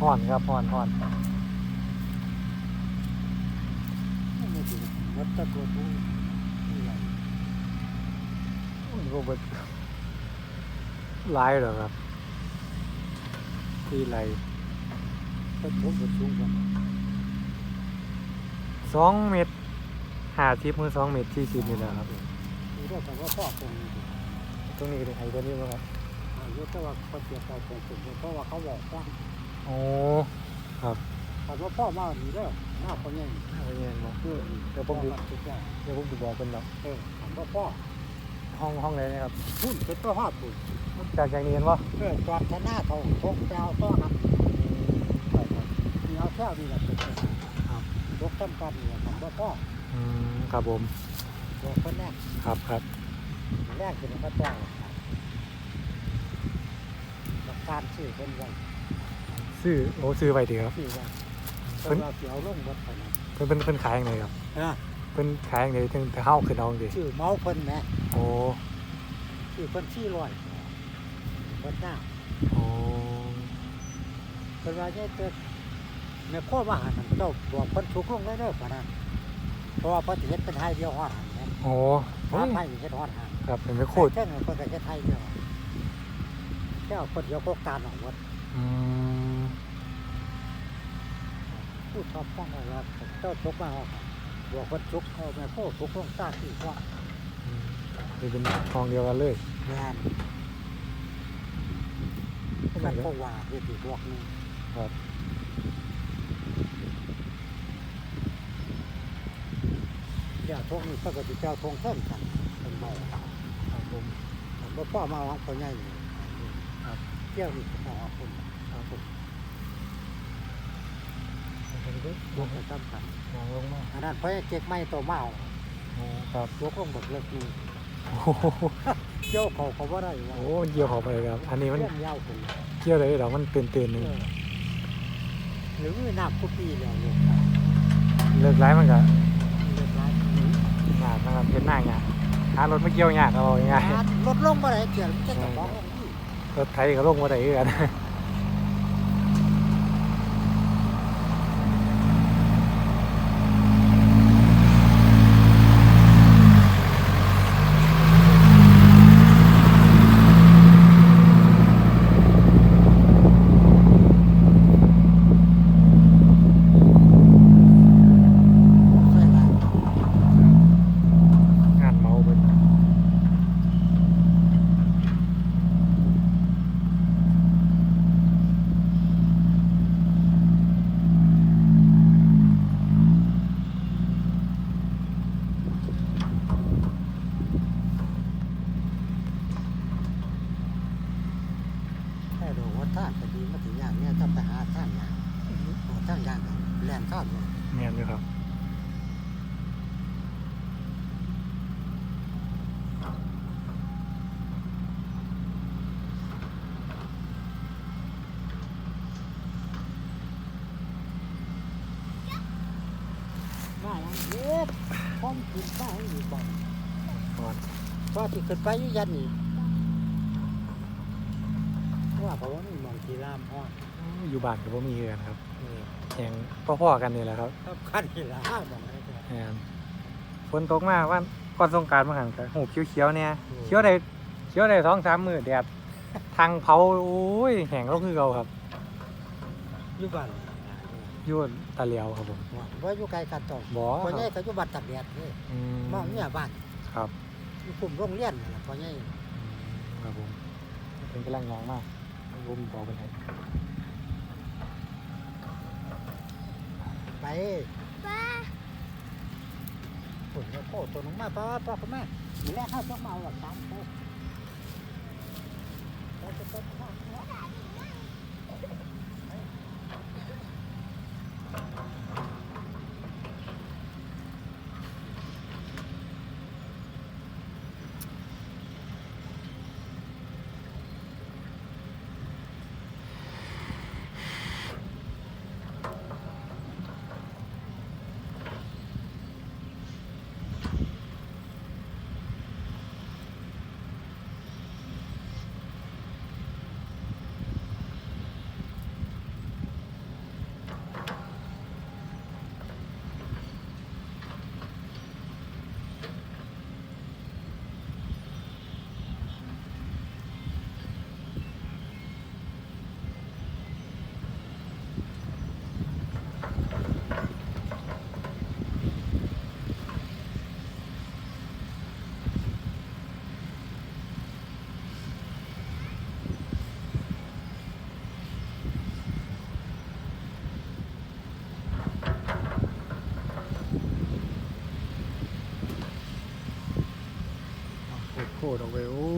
ห่อนครับห่อนห่อนไม่ถึงวัดตะโกนนี่ใหญ่โรเบิร์ตไลายเหรอครับที่ไรก็ผมก็สูงกว่าสองเมตรหาทิพมือสองเมตรที่สิบนี่แหละครับดูได้แต่ว่าพ่อตรงนี้ตรงนี้เป็นไฮตัวนี้มั้งครับอายุแต่ว่าเขาเสียใจตรงสุดเพราะว่าเขาบอกว่า โอ้แต่ว่าพ่อมาดีเด้อหน้าคนใหญ่น่าจะเย็นเนาะคือเดี๋ยวผมดูสุดยอดเดี๋ยวผมจะบอกเป็นเนาะเออถามว่าพ่อห้องห้องไหนนะครับพุ่นเป็นตัวห้าปุ่นจากจากนี้เห็นปะเออจอดชนะเขาทกแปลวต้อนั้นมีเอาแค่นี้แหละเป็นครับยกต้นกันเนี่ยถามว่าพ่ออืมครับผมยกคนแรกครับครับแรกเป็นพระเจ้าหลักการชื่อเป็นไว้ ซื้อโอ้ซื้อไปดีครับชื่อไว้เพิ่เป็นนว่าเสียวลงหมดไปนะเพิ่นเพิ่นเพิ่นขายยังไงครับอะเพิ่นขายยังไงถึงจะเข้าขึ้นเอาดิชื่อเมาเพิ่นแหมโอ้ชื่อเพิ่นชื่อลอยเพิ่นหน้าโอ้เพิ่นว่าใหญ่เติบแม่พ่อมาหันนั่นเจ้าบอกเพิ่นถูกลงได้เด้อปะนั้นเพราะว่าเพิ่นสิเฮ็ดเป็นไทยเดียวฮอดหันแหมโอ้ฮอเฮ้ดยไทยเฮ็ดฮอดหันครับเป็นไม่โคตรเช่นเพิ่นก็เฮ็ดไทยเดียวแค่เอาเพิ่นเดียวโครงการออกหมดอืม พูดชอบฟังเอาว่าเจ้าทุกมาฮอดบอกเพิ่นทุกเอาแม่พ่อทุกลงซากที่ว่าอืมนี่เป็นทองเดียวกันเลยงานมันก็ว่าเฮ็ดอีกบอกหนึงครับเดี๋ยวทงนี้ปกติเจ้าทงเส้นกันเป็นเมาครับผมผมว่าพ่อมาของคนใหญ่นี่ครับเที่ยวนี่ก็เอาคนครับผม อันนี้ก็ยกไปซ้ำกันมองลงมาอันนั้นเพราะเจ๊กไม่ตัวเมาโอ้ครับยกลงบักเล็กนี่โอ้โหเจ้าเขาเขาว่าได้ว่าโอ้เกี่ยวเขอไปครับ อันนี้มันเรื่องยาวคนเกี่ยวเลยเหรอมันตื่นตื่นๆหนึงเออหรือน้ำคุกปีแล้วลูกเลิกร้ายมันก็เรียบร้อยงานนะครับเป็นหน้างานหารถไม่เกี่ยวงานเอาง่ายลดลงมาไหนเกี่ยวมันจะกระบอกลงที่ๆรถไทยก็ลงมาได้คือกัน ใช่ไหม งานเมาเป็น แค่ดูว่า ท่านจะดีมาถึงอย่างเนี้ยถ้าไปหาท่านอย่างหาท่านอย่างแลนท่านเลยเมียนเลยครับมาอย่างเย็บพร้อมขึ้นไปอยู่บ่อนก่อนก็ที่ขึ้นไปอยู่ยันนี่ว่าเพราะว่านี่ มองทีรามห้อนอยู่บ้านกับพ่มีคือกันครับนี่แข่งพ่อๆกันนี่แหละครับครับขั้นทีละห้ามองอะไรกันแม่นฝนตกมากว่าก่อนสงกรารมาหันกับหูเขียวๆเนี่ยเขียวได้เขียวได้สองสามมือแดดทางเผาโอ้ยแห้งก็คือเก่าครับอยู่บ้านอยุ่ตะเหลียวครับผมว่าอยู่ไกลกันต่อบ่พ่อคใหญ่รับก็อยู่บ้านตักแดดนี่อืมมองเนี่ยบ้านครับอยู่กลุ่มโรงเรียนนั่นแหละพ่อใหญ่อืมครับผมเป็นกำลังงานมาก ผมบอกไป็นไปไปฝนก็โคตรตัวน้องมาป้าป้าพ่อแม่มีแรกข้าวต้องมาเอาหลักฐานโคตรแล้วจะต้องข้าว oro, weón.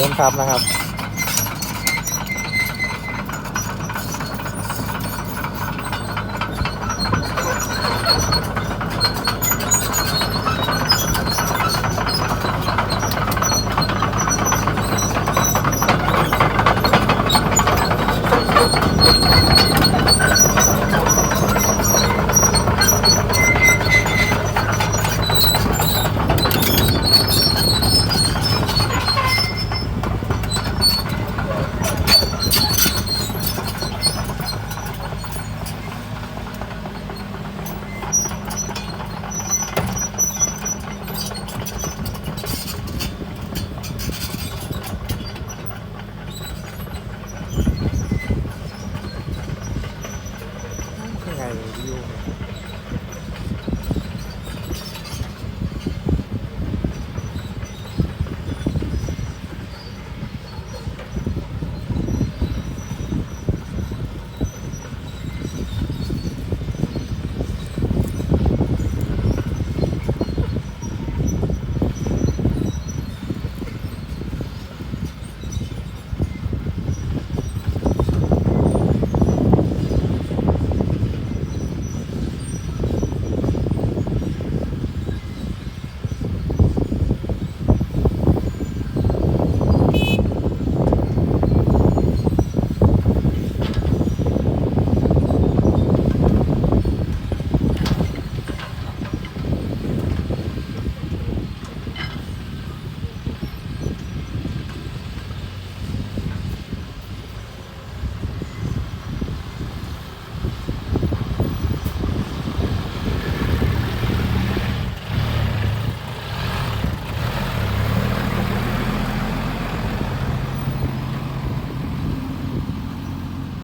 พิ่มทับนะครับ